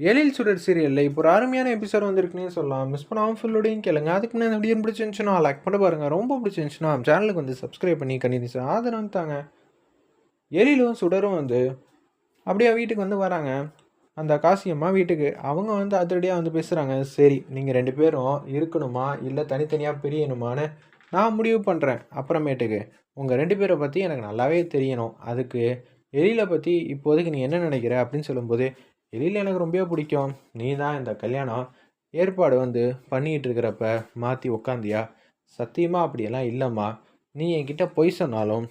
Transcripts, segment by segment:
எழில் சுடர் சீரியலில் இப்போ ஒரு அருமையான எபிசோட் வந்திருக்குன்னே சொல்லலாம். மிஸ் பண்ணாமல் ஃபுல்லோடையும் கேளுங்க. அதுக்கு முன்னாடி வீடியோ பிடிச்சிருந்துச்சுன்னா லைக் பண்ண பாருங்கள் ரொம்ப பிடிச்சிருந்துச்சுன்னா சேனலுக்கு வந்து சப்ஸ்கிரைப் பண்ணி கண்டினியூஸ் ஆதரவு தாங்க. எழிலும் சுடரும் வந்து அப்படியே வீட்டுக்கு வந்து வராங்க. அந்த காசியம்மா வீட்டுக்கு. அவங்க வந்து அதிரடியாக வந்து பேசுகிறாங்க சரி நீங்கள் ரெண்டு பேரும் இருக்கணுமா? இல்லை தனித்தனியாக பிரியணுமான்னு நான் முடிவு பண்ணுறேன் அப்புறமேட்டுக்கு உங்கள் ரெண்டு பேரை பற்றி எனக்கு நல்லாவே தெரியணும். அதுக்கு எழிலை பற்றி இப்போதைக்கு நீ என்ன நினைக்கிற? அப்படின்னு சொல்லும்போது எழில் எனக்கு ரொம்ப பிடிக்கும். நீ தான் இந்த கல்யாணம் ஏற்பாடு வந்து பண்ணிகிட்டு இருக்கிறப்ப மாற்றி உக்காந்தியா? சத்தியமாக அப்படியெல்லாம் இல்லைம்மா. நீ என்கிட்ட பொய் சொன்னாலும்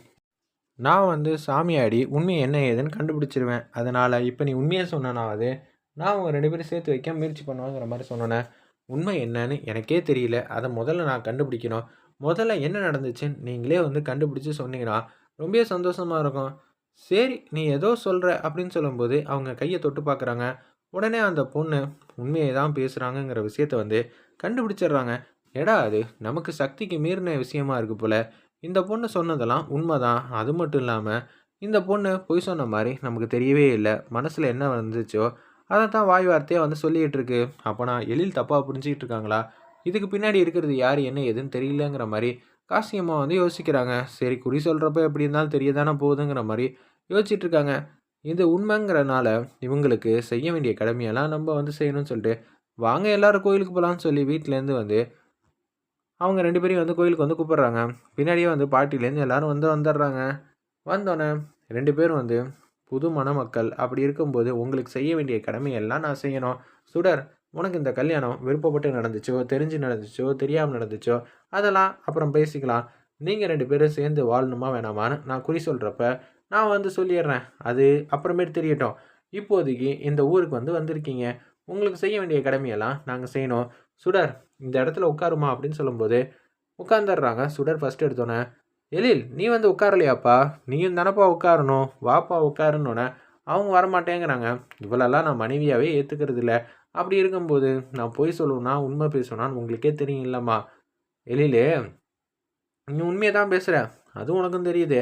நான் வந்து சாமியாடி உண்மை என்ன ஏதுன்னு கண்டுபிடிச்சிருவேன். அதனால் இப்போ நீ உண்மையை சொன்னனாவது நான் உங்கள் ரெண்டு பேரும் சேர்த்து வைக்க முயற்சி பண்ணுவாங்கிற மாதிரி சொன்னேன் உண்மை என்னன்னு எனக்கே தெரியல. அதை முதல்ல நான் கண்டுபிடிக்கணும். முதல்ல என்ன நடந்துச்சுன்னு நீங்களே வந்து கண்டுபிடிச்சி சொன்னீங்கன்னா ரொம்ப சந்தோஷமாக இருக்கும். சரி நீ ஏதோ சொல்கிற அப்படின்னு சொல்லும்போது அவங்க கையை தொட்டு பார்க்குறாங்க. உடனே அந்த பொண்ணு உண்மையை தான் பேசுகிறாங்கங்கிற விஷயத்த வந்து கண்டுபிடிச்சிடுறாங்க. எடா அது நமக்கு சக்திக்கு மீறின விஷயமா இருக்குது போல். இந்த பொண்ணு சொன்னதெல்லாம் உண்மைதான். அது மட்டும் இல்லாமல் இந்த பொண்ணு பொய் சொன்ன மாதிரி நமக்கு தெரியவே இல்லை. மனசில் என்ன வந்துச்சோ அதை தான் வாய் வார்த்தையாக வந்து சொல்லிகிட்டு இருக்கு. அப்போ நான் எழில் தப்பாக புரிஞ்சிக்கிட்டு இருக்காங்களா? இதுக்கு பின்னாடி இருக்கிறது யார் என்ன ஏதுன்னு தெரியலங்கிற மாதிரி காசியம்மா வந்து யோசிக்கிறாங்க. சரி குறி சொல்கிறப்ப எப்படி இருந்தாலும் தெரிய தானே போகுதுங்கிற மாதிரி யோசிச்சுட்டு இருக்காங்க இது உண்மைங்கிறனால இவங்களுக்கு செய்ய வேண்டிய கடமையெல்லாம் நம்ம வந்து செய்யணும்னு சொல்லிட்டு வாங்க எல்லாரும் கோயிலுக்கு போகலான்னு சொல்லி வீட்டிலேருந்து வந்து அவங்க ரெண்டு பேரையும் வந்து கோயிலுக்கு வந்து கூப்பிட்றாங்க. பின்னாடியே வந்து பாட்டிலேருந்து எல்லாரும் வந்து வந்துடுறாங்க. வந்தோடனே ரெண்டு பேரும் வந்து புது மணமக்கள் அப்படி இருக்கும்போது உங்களுக்கு செய்ய வேண்டிய கடமையெல்லாம் நான் செய்யணும். சுடர் உனக்கு இந்த கல்யாணம் விருப்பப்பட்டு நடந்துச்சோ தெரிஞ்சு நடந்துச்சோ தெரியாமல் நடந்துச்சோ அதெல்லாம் அப்புறம் பேசிக்கலாம். நீங்கள் ரெண்டு பேரும் சேர்ந்து வாழணுமா வேணாமான்னு நான் குறி சொல்கிறப்ப நான் வந்து சொல்லிடுறேன். அது அப்புறமேட்டு தெரியட்டும். இப்போதைக்கு இந்த ஊருக்கு வந்து வந்திருக்கீங்க. உங்களுக்கு செய்ய வேண்டிய கடமையெல்லாம் நாங்கள் செய்யணும். சுடர் இந்த இடத்துல உட்காருமா அப்படின்னு சொல்லும்போது உட்காந்துடுறாங்க சுடர் ஃபஸ்ட் எடுத்தோன்னே எழில் நீ வந்து உட்காரலையாப்பா? நீயும் தானப்பா உட்காரணும்? வாப்பா உட்காருன்னொன்னே அவங்க வரமாட்டேங்கிறாங்க. இவ்வளோலாம் நான் மனைவியாகவே ஏற்றுக்கிறது இல்லை அப்படி இருக்கும்போது நான் பொய் சொல்லணும்னா உண்மை பேசணும்னான்னு உங்களுக்கே தெரியும் இல்லைம்மா. எழிலே நீ உண்மையை தான் பேசுகிற அதுவும் உனக்கும் தெரியுது.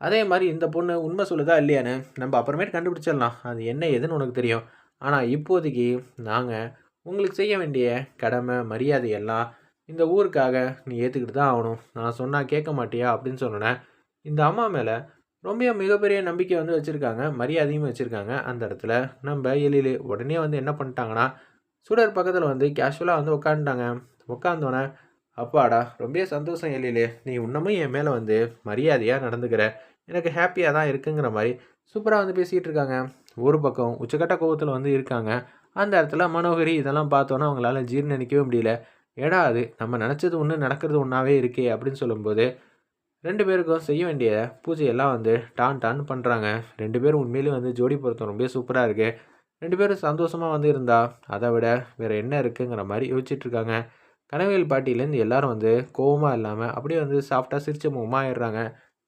அதே மாதிரி இந்த பொண்ணு உண்மை சொல்லுதா இல்லையான்னு நம்ம அப்புறமேட்டு கண்டுபிடிச்சிடலாம். அது என்ன ஏதுன்னு உனக்கு தெரியும். ஆனால் இப்போதைக்கு நாங்கள் உங்களுக்கு செய்ய வேண்டிய கடமை மரியாதையெல்லாம் இந்த ஊருக்காக நீ ஏற்றுக்கிட்டு தான் ஆகணும். நான் சொன்னால் கேட்க மாட்டியா அப்படின்னு சொன்னேன் இந்த அம்மா மேலே ரொம்ப மிகப்பெரிய நம்பிக்கை வந்து வச்சுருக்காங்க. மரியாதையும் வச்சுருக்காங்க. அந்த இடத்துல நம்ம எழில் உடனே வந்து என்ன பண்ணிட்டாங்கன்னா சுடர் பக்கத்தில் வந்து கேஷுவலாக வந்து உட்காந்துட்டாங்க உட்காந்தோன்னே அப்பாடா ரொம்ப சந்தோஷம் எழிலே. நீ இன்னமும் என் மேலே வந்து மரியாதையாக நடந்துக்கிற. எனக்கு ஹாப்பியாக தான் இருக்குங்கிற மாதிரி சூப்பராக வந்து பேசிகிட்டு இருக்காங்க. ஒரு பக்கம் உச்சக்கட்ட கோபத்தில் வந்து இருக்காங்க. அந்த இடத்துல மனோகரி இதெல்லாம் பார்த்தோன்னா அவங்களால ஜீர்ணிக்கவே முடியல. ஏடா அது நம்ம நினச்சது ஒன்று நடக்கிறது ஒன்றாவே இருக்கே அப்படின்னு சொல்லும்போது ரெண்டு பேருக்கும் செய்ய வேண்டிய பூஜையெல்லாம் வந்து டான் டான் பண்ணுறாங்க ரெண்டு பேரும் உண்மையிலேயே வந்து ஜோடி பொருத்தம் ரொம்ப சூப்பராக இருக்குது ரெண்டு பேரும் சந்தோஷமாக வந்து இருந்தால் அதை விட வேறு என்ன இருக்குங்கிற மாதிரி யோசிச்சுட்ருக்காங்க இருக்காங்க. கனவேல் பாட்டிலேருந்து எல்லாரும் வந்து கோவமாக இல்லாமல் அப்படியே வந்து சாஃப்டாக சிரிச்ச முகமாக ஆயிடுறாங்க.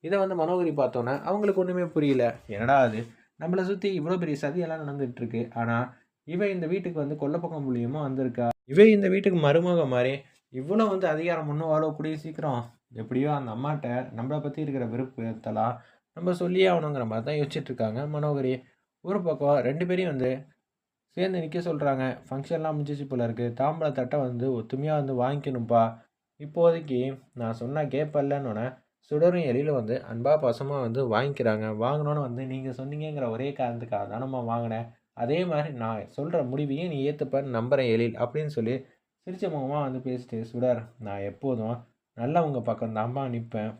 இதை வந்து மனோகரி பார்த்தோன்னே அவங்களுக்கு ஒன்றுமே புரியல. என்னடா அது? நம்மளை சுற்றி இவ்வளோ பெரிய சதியெல்லாம் நடந்துகிட்ருக்கு ஆனால் இவன் இந்த வீட்டுக்கு வந்து கொல்லப்பக்கம் மூலியமாக வந்திருக்கா? இவன் இந்த வீட்டுக்கு மருமக மாதிரி இவ்வளோ வந்து அதிகாரம் ஒன்றும் வாழக்கூடிய சீக்கிரம். எப்படியோ அந்த அம்மாட்ட நம்மளை பற்றி இருக்கிற விருப்பத்தெல்லாம் நம்ம சொல்லியே ஆகணுங்கிற மாதிரி தான் யோசிச்சுட்ருக்காங்க மனோகரி. ஒரு பக்கம் ரெண்டு பேரையும் வந்து சேர்ந்து நிற்க சொல்கிறாங்க ஃபங்க்ஷன்லாம் முடிஞ்சிச்சு போல இருக்குது தாம்பளை தட்டை வந்து ஒத்துமையாக வந்து வாங்கிக்கணும்ப்பா இப்போதைக்கு நான் சொன்னால் கேட்பல்லன்னொன்னே சுடரும் எழிலும் வந்து அன்பா பாசமாக வந்து வாங்கிக்கிறாங்க. வாங்கினோன்னு வந்து நீங்கள் சொன்னீங்கிற ஒரே காரணத்துக்காக தானம்மா வாங்கினேன். அதே மாதிரி நான் சொல்கிற முடிவையும் நீ ஏற்றுப்பன்னு நம்புகிறேன் எழில் அப்படின்னு சொல்லி சிரிச்ச முகமாக வந்து பேசிட்டு சுடர் நான் எப்போதும் நல்லவங்க பக்கம் தான்ப்பா நிற்பேன்